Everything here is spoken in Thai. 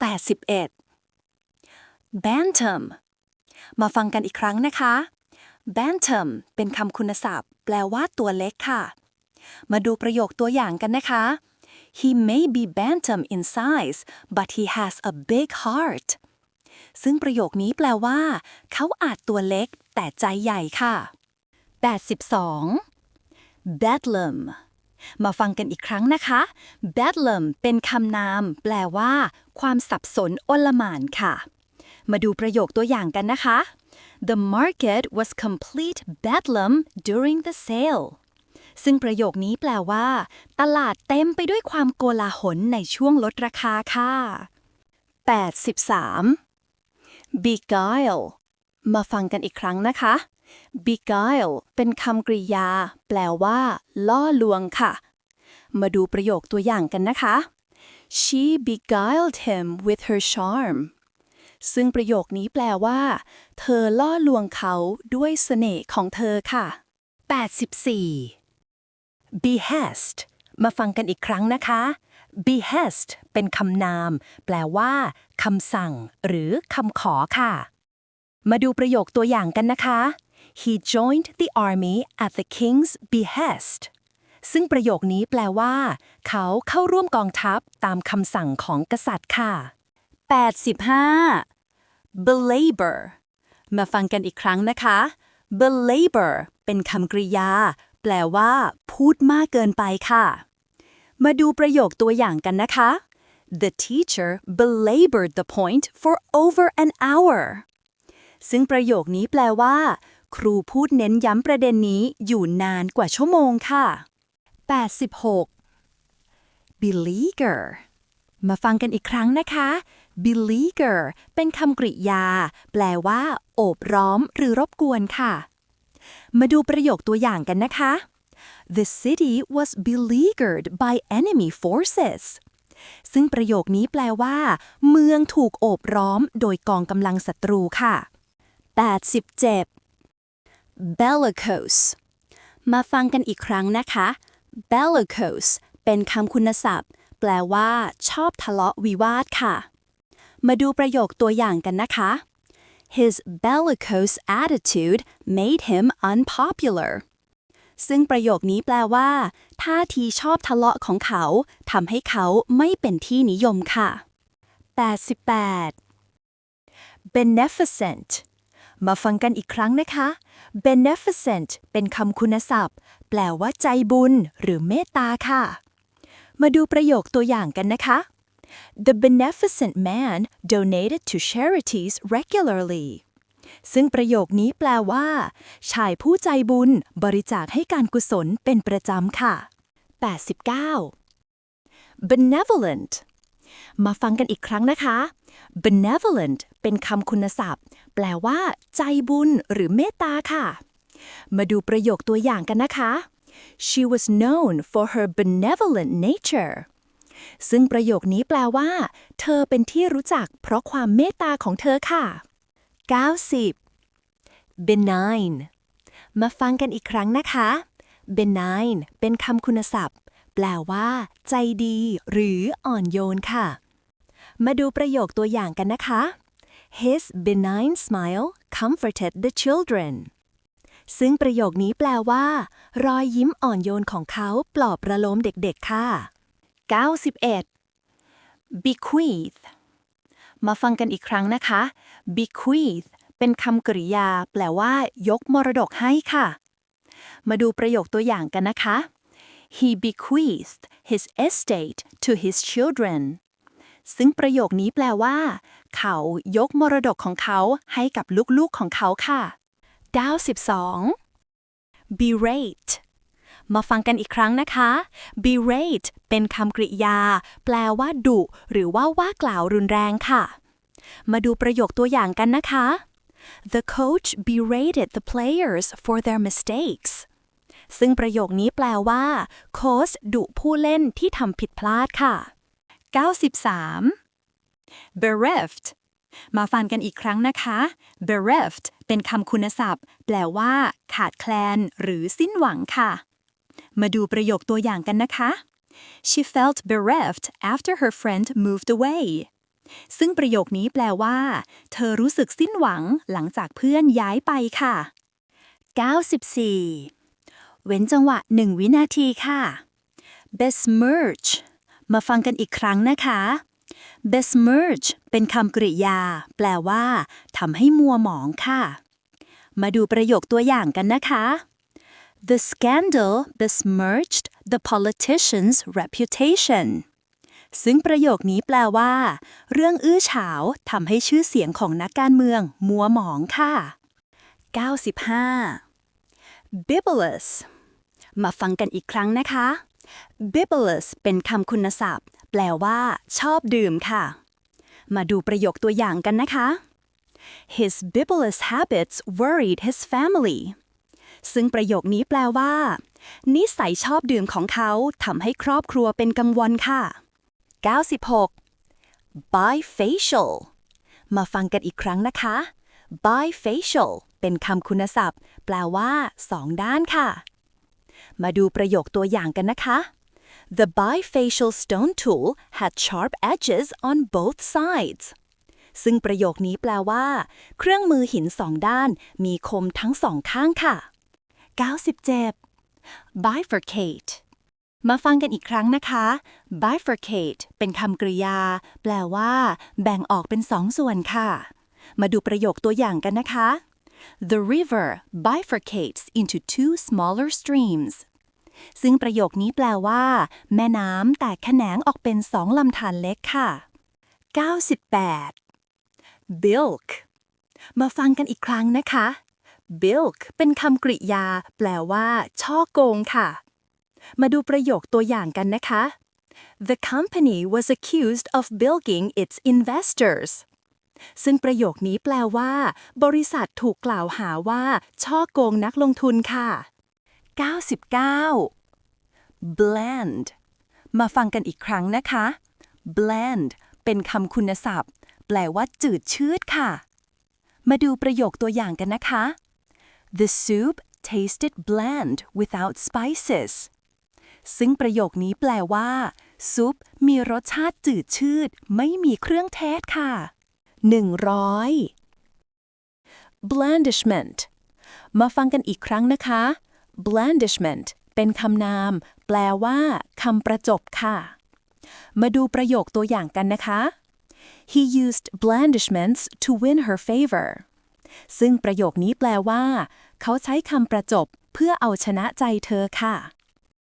81 bantam มาฟังกันอีกครั้งนะคะ bantam เป็นคำคุณศัพท์ แปลว่าตัวเล็กค่ะ มาดูประโยคตัวอย่างกันนะคะ He may be bantam in size but he has a big heart ซึ่งประโยคนี้แปลว่า เขาอาจตัวเล็กแต่ใจใหญ่ค่ะ 82 bedlam มาฟังกันอีกครั้งนะคะ bedlam เป็นคำนาม แปลว่า ความสับสนโอลหม่านค่ะ มาดูประโยคตัวอย่างกันนะคะ The market was complete bedlam during the sale ซึ่งประโยคนี้แปลว่า ตลาดเต็มไปด้วยความโกลาหลในช่วงลดราคาค่ะ 83 beguile มาฟังกันอีกครั้งนะคะ beguile เป็นคำกริยา แปลว่า ล่อลวงค่ะ มาดูประโยคตัวอย่างกันนะคะ she beguiled him with her charm ซึ่งประโยคนี้แปลว่า เธอล่อลวงเขาด้วยเสน่ห์ของเธอค่ะ 84 behest มาฟังกันอีกครั้งนะคะ behest เป็นคำนาม แปลว่าคำสั่ง หรือคำขอค่ะ มาดูประโยคตัวอย่างกันนะคะ He joined the army at the king's behest ซึ่งประโยคนี้แปลว่า เขาเข้าร่วมกองทัพตามคำสั่งของกษัตริย์ค่ะ 85 belabor มาฟังกันอีกครั้งนะคะ belabor เป็นคำกริยา แปลว่า พูดมากเกินไปค่ะ มาดูประโยคตัวอย่างกันนะคะ The teacher belabored the point for over an hour ซึ่งประโยคนี้แปลว่า ครูพูดเน้นย้ำประเด็นนี้อยู่นานกว่าชั่วโมงค่ะ 86 beleaguer มาฟังกันอีกครั้งนะคะ beleaguer เป็นคำกริยา แปลว่า โอบร้อม หรือรบกวนค่ะ มาดูประโยคตัวอย่างกันนะคะ The city was beleaguered by enemy forces ซึ่งประโยคนี้แปลว่า เมืองถูกโอบร้อมโดยกองกำลังศัตรูค่ะ 87 bellicose มาฟังกันอีกครั้งนะคะ bellicose เป็นคำคุณศัพท์ แปลว่า ชอบทะเลาะวิวาทค่ะ มาดูประโยคตัวอย่างกันนะคะ His bellicose attitude made him unpopular ซึ่งประโยคนี้แปลว่าท่าทีชอบทะเลาะของเขาทำให้เขาไม่เป็นที่นิยมค่ะ 88 beneficent มาฟังกันอีกครั้งนะคะ beneficent เป็นคำคุณศัพท์ แปลว่าใจบุญ หรือเมตตาค่ะ มาดูประโยคตัวอย่างกันนะคะ The beneficent man donated to charities regularly ซึ่งประโยคนี้แปลว่า ชายผู้ใจบุญบริจาคให้การกุศลเป็นประจำค่ะ 89 benevolent มาฟังกันอีกครั้งนะคะ benevolent เป็นคำคุณศัพท์ แปลว่า ใจบุญหรือเมตตาค่ะ มาดูประโยคตัวอย่างกันนะคะ She was known for her benevolent nature ซึ่งประโยคนี้แปลว่า เธอเป็นที่รู้จักเพราะความเมตตาของเธอค่ะ 90 benign มาฟังกันอีกครั้งนะคะ benign เป็นคำคุณศัพท์ แปลว่า ใจดี หรืออ่อนโยนค่ะ มาดูประโยคตัวอย่างกันนะคะ His benign smile comforted the children ซึ่งประโยคนี้แปลว่า รอยยิ้มอ่อนโยนของเขาปลอบประโลมเด็กๆ ค่ะ 91 bequeath มาฟังกันอีกครั้งนะคะ bequeath เป็นคำกริยา แปลว่า ยกมรดกให้ค่ะ มาดูประโยคตัวอย่างกันนะคะ He bequeathed his estate to his children ซึ่งประโยคนี้แปลว่า เขายกมรดกของเขาให้กับลูกๆของเขาค่ะ92 berate มาฟังกันอีกครั้งนะคะ berate เป็นคำกริยา แปลว่าดุ หรือว่าว่ากล่าวรุนแรงค่ะ มาดูประโยคตัวอย่างกันนะคะ The coach berated the players for their mistakes ซึ่งประโยคนี้แปลว่า โค้ชดุผู้เล่นที่ทำผิดพลาดค่ะ 93 bereft มาฟังกันอีกครั้งนะคะ bereft เป็นคำคุณศัพท์ แปลว่า ขาดแคลน หรือสิ้นหวังค่ะ มาดูประโยคตัวอย่างกันนะคะ She felt bereft after her friend moved away ซึ่งประโยคนี้แปลว่า เธอรู้สึกสิ้นหวังหลังจากเพื่อนย้ายไปค่ะ 94 เว้นจังหวะ1วินาทีค่ะ besmirch มาฟังกันอีกครั้งนะคะ besmirch เป็นคำกริยา แปลว่าทำให้มัวหมองค่ะ มาดูประโยคตัวอย่างกันนะคะ The scandal besmirched the politician's reputation ซึ่งประโยคนี้แปลว่า เรื่องอื้อฉาวทำให้ชื่อเสียงของนักการเมือง มัวหมองค่ะ 95 bibulous มาฟังกันอีกครั้งนะคะ bibulous เป็นคำคุณศัพท์ แปลว่า ชอบดื่มค่ะ มาดูประโยคตัวอย่างกันนะคะ His bibulous habits worried his family ซึ่งประโยคนี้แปลว่า นิสัยชอบดื่มของเขาทำให้ครอบครัวเป็นกังวลค่ะ 96 bifacial มาฟังกันอีกครั้งนะคะ bifacial เป็นคำคุณศัพท์ แปลว่าสองด้านค่ะ มาดูประโยคตัวอย่างกันนะคะ The bifacial stone tool had sharp edges on both sides ซึ่งประโยคนี้แปลว่า เครื่องมือหินสองด้าน มีคมทั้งสองข้างค่ะ 97 bifurcate มาฟังกันอีกครั้งนะคะ bifurcate เป็นคำกริยา แปลว่า แบ่งออกเป็นสองส่วนค่ะ มาดูประโยคตัวอย่างกันนะคะ The river bifurcates into two smaller streams ซึ่งประโยคนี้แปลว่า แม่น้ำแตกแขนงออกเป็นสองลำธารเล็กค่ะ 98 bilk มาฟังกันอีกครั้งนะคะ bilk เป็นคำกริยา แปลว่า ช่อโกงค่ะ มาดูประโยคตัวอย่างกันนะคะ The company was accused of bilking its investors ซึ่งประโยคนี้แปลว่า บริษัทถูกกล่าวหาว่า ช่อโกงนักลงทุนค่ะ 99 bland มาฟังกันอีกครั้งนะคะ bland เป็นคำคุณศัพท์ แปลว่าจืดชืดค่ะ มาดูประโยคตัวอย่างกันนะคะ The soup tasted bland without spices ซึ่งประโยคนี้แปลว่า ซุปมีรสชาติจืดชืด ไม่มีเครื่องเทศค่ะ 100 blandishment มาฟังกันอีกครั้งนะคะ blandishment เป็นคำนาม แปลว่าคำประจบค่ะ มาดูประโยคตัวอย่างกันนะคะ He used blandishments to win her favor ซึ่งประโยคนี้แปลว่า เขาใช้คำประจบเพื่อเอาชนะใจเธอค่ะ